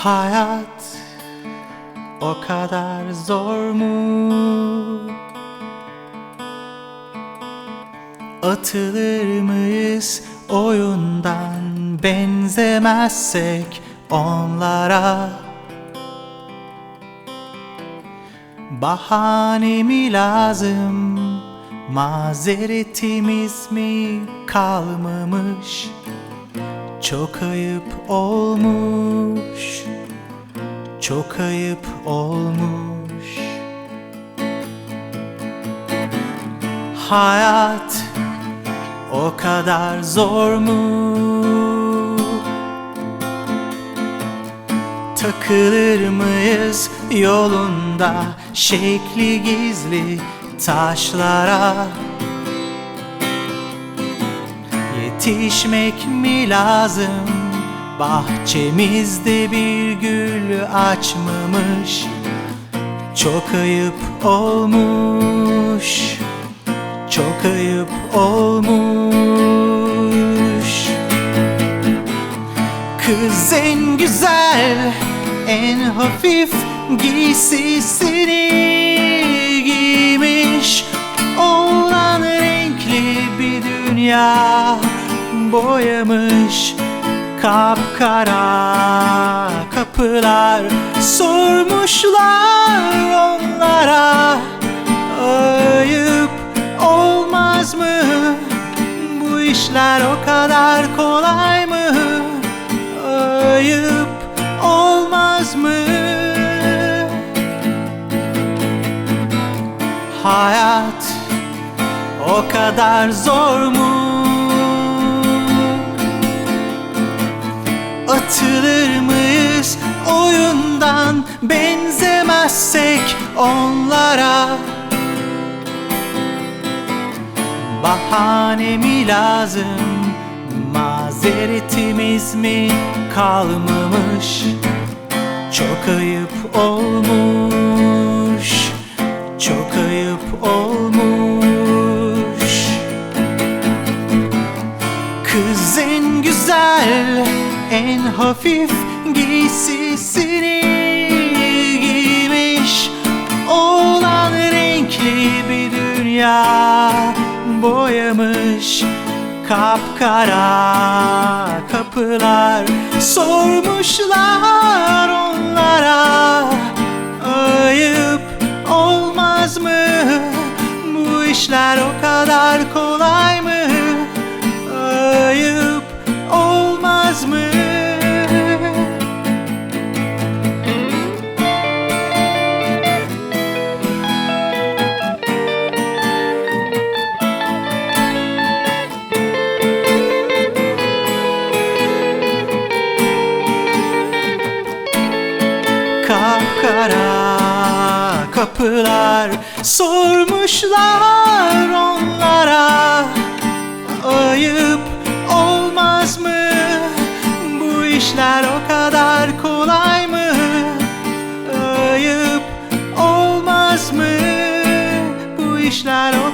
Hayat o kadar zor mu? Atılır mıyız oyundan benzemezsek onlara? Bahane mi lazım? Mazeretimiz mi kalmamış? Çok ayıp olmuş Çok ayıp olmuş Hayat o kadar zor mu? Takılır mıyız yolunda şekli gizli taşlara? Yetişmek mi lazım? Bahçemizde bir gül açmamış Çok ayıp olmuş Çok ayıp olmuş. Kız en güzel, en hafif giysisini giymiş. Oğlan renkli bir dünya boyamış Kapkara kapılar sormuşlar onlara Ayıp olmaz mı? Bu işler o kadar kolay mı? Ayıp olmaz mı? Hayat o kadar zor mu? Atılır mıyız oyundan benzemezsek onlara? Bahane mi lazım? Mazeretimiz mi kalmamış? Çok ayıp olmuş Çok ayıp olmuş hafif giysisini giymiş Oğlan renkli bir dünya boyamış Kapkara kapılar sormuşlar onlara Ayıp olmaz mı? Bu işler o kadar kolay mı? Ayıp olmaz mı? Kapkara kapılar sormuşlar onlara Ayıp olmaz mı? Bu işler o kadar kolay mı? Ayıp olmaz mı? Bu işler o